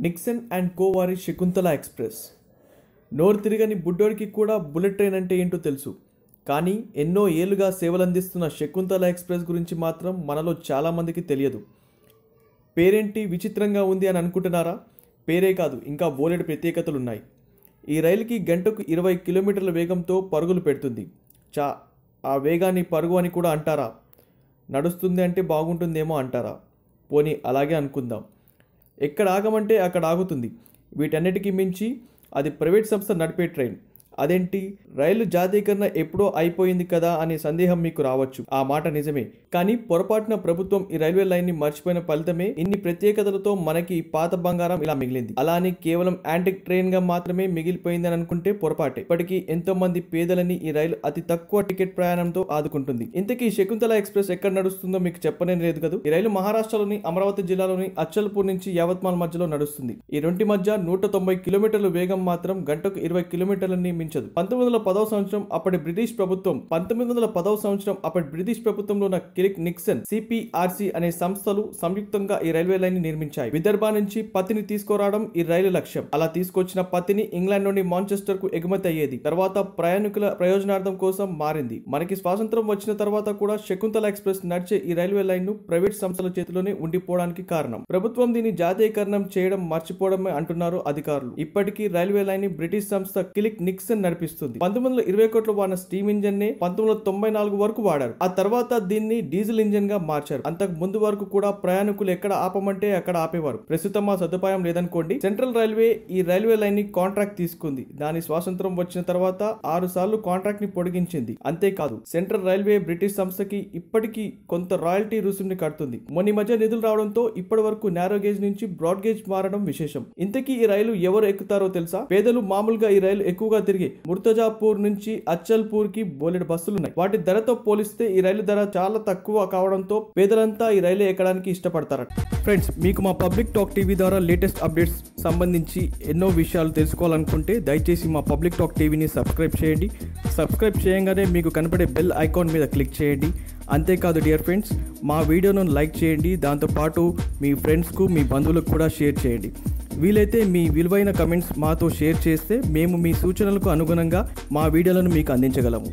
Nixon and co వారి Shakuntala express. నోరు తిరగని బుడ్డోడికి కూడా బుల్లెట్ ట్రైన్ అంటే ఏంటో తెలుసు. కానీ ఎన్నో ఏళ్ళుగా సేవలందిస్తున్న శకుంతల ఎక్స్ప్రెస్ గురించి మాత్రం మనలో చాలామందికి తెలియదు. పేరేంటి విచిత్రంగా ఉంది అని అనుకుంటున్నారా? పేరే కాదు ఇంకా బోలెడు ప్రత్యేకతలు ఉన్నాయి ఈ రైలుకి గంటకు ఇరవై కిలోమీటర్ల వేగంతో పరుగులు పెడుతుంది. చా ఆ వేగాన్ని పరుగు అని కూడా అంటారా? నడుస్తుంది అంటే బాగుంటుందేమో అంటారా? పోనీ అలాగే అనుకుందాం. ఎక్కడ ఆగమంటే అక్కడ ఆగుతుంది. వీటన్నిటికీ మించి అది ప్రైవేట్ సంస్థ నడిపే ట్రైన్. అదేంటి? రైలు జాతీయకరణ ఎప్పుడో అయిపోయింది కదా అనే సందేహం మీకు రావచ్చు. ఆ మాట నిజమే. కానీ పొరపాటున ప్రభుత్వం ఈ రైల్వే లైన్ని మర్చిపోయిన ఫలితమే ఇన్ని ప్రత్యేకతలతో మనకి పాత బంగారం ఇలా మిగిలింది. అలా అని కేవలం యాంటిక్ ట్రైన్గా మాత్రమే మిగిలిపోయింది అని అనుకుంటే పొరపాటే. ఇప్పటికీ ఎంతో మంది పేదలని ఈ రైలు అతి తక్కువ టికెట్ ప్రయాణంతో ఆదుకుంటుంది. ఇంతకీ శకుంతల ఎక్స్ప్రెస్ ఎక్కడ నడుస్తుందో మీకు చెప్పనే లేదు కదా? ఈ రైలు మహారాష్ట్రలోని అమరావతి జిల్లాలోని అచ్చల్పూర్ నుంచి యావత్మాల్ మధ్యలో నడుస్తుంది. ఈ రెంటి మధ్య నూట తొంభై కిలోమీటర్ల వేగం మాత్రం గంటకు ఇరవై కిలోమీటర్లని కనిపించదు పంతొమ్మిది వందల పదవ సంవత్సరం అప్పటి బ్రిటిష్ ప్రభుత్వం పంతొమ్మిది వందల పదవ సంవత్సరం అప్పటి బ్రిటిష్ ప్రభుత్వంలో ఉన్న కిలిక్ నిక్సన్ సిపిఆర్సి అనే సంస్థలు సంయుక్తంగా ఈ రైల్వే లైన్ని నిర్మించాయి. విదర్భ నుంచి పత్తిని తీసుకురావడం ఈ రైలు లక్ష్యం. అలా తీసుకొచ్చిన పత్తిని ఇంగ్లాండ్ నుండి మాంచెస్టర్కు ఎగుమతి అయ్యేది. తర్వాత ప్రయాణికుల ప్రయోజనార్థం కోసం మారింది. మనకి స్వాతంత్రం వచ్చిన తర్వాత కూడా శకుంతల ఎక్స్ప్రెస్ నడిచే ఈ రైల్వే లైన్ను ప్రైవేట్ సంస్థల చేతిలోనే ఉండిపోవడానికి కారణం. ప్రభుత్వం దీన్ని జాతీయకరణం చేయడం మర్చిపోవడమే అంటున్నారు అధికారులు. ఇప్పటికీ రైల్వే లైన్ని బ్రిటిష్ సంస్థ కిలిక్ నిక్సన్ నడిపిస్తుంది. పంతొమ్మిది వందల ఇరవై ఒకటిలో వాడిన స్టీమ్ ఇంజన్ని పంతొమ్మిది వందల తొంభై నాలుగు వరకు వాడారు. ఆ తర్వాత దీన్ని డీజిల్ ఇంజన్గా మార్చారు. అంతకు ముందు వరకు కూడా ప్రయాణికులు ఎక్కడ ఆపమంటే అక్కడ ఆపేవారు. ప్రస్తుతం ఆ సదుపాయం లేదనుకోండి సెంట్రల్ రైల్వే ఈ రైల్వే లైన్ని కాంట్రాక్ట్ తీసుకుంది. దాని స్వాతంత్రం వచ్చిన తర్వాత ఆరు సార్లు కాంట్రాక్ట్ని పొడిగించింది. అంతేకాదు సెంట్రల్ రైల్వే బ్రిటిష్ సంస్థకి ఇప్పటికీ కొంత రాయల్టీ రుసుమ్ని కడుతుంది. మొన్న మధ్య నిధులు రావడంతో ఇప్పటి వరకు నేరో గేజ్ నుంచి బ్రాడ్ గేజ్ మారడం విశేషం. ఇంతకీ ఈ రైలు ఎవరు ఎక్కుతారో తెలుసా? పేదలు మామూలుగా ఈ రైలు ఎక్కువగా తిరిగి ముర్తజాపూర్ నుంచి అచ్చల్పూర్కి బోలెడు బస్సులు ఉన్నాయి వాటి ధరతో పోలిస్తే ఈ రైలు ధర చాలా తక్కువ కావడంతో పేదలంతా ఈ రైలు ఎక్కడానికి ఇష్టపడతారట. ఫ్రెండ్స్ మీకు మా పబ్లిక్ టాక్ టీవీ ద్వారా లేటెస్ట్ అప్డేట్స్ సంబంధించి ఎన్నో విషయాలు తెలుసుకోవాలనుకుంటే దయచేసి మా పబ్లిక్ టాక్ టీవీని సబ్స్క్రైబ్ చేయండి. సబ్స్క్రైబ్ చేయగానే మీకు కనపడే బెల్ ఐకాన్ మీద క్లిక్ చేయండి. అంతేకాదు డియర్ ఫ్రెండ్స్ మా వీడియోను లైక్ చేయండి. దాంతోపాటు మీ ఫ్రెండ్స్కు మీ బంధువులకు కూడా షేర్ చేయండి. వీలైతే మీ విలువైన కమెంట్స్ మాతో షేర్ చేస్తే మేము మీ సూచనలకు అనుగుణంగా మా వీడియోలను మీకు అందించగలము.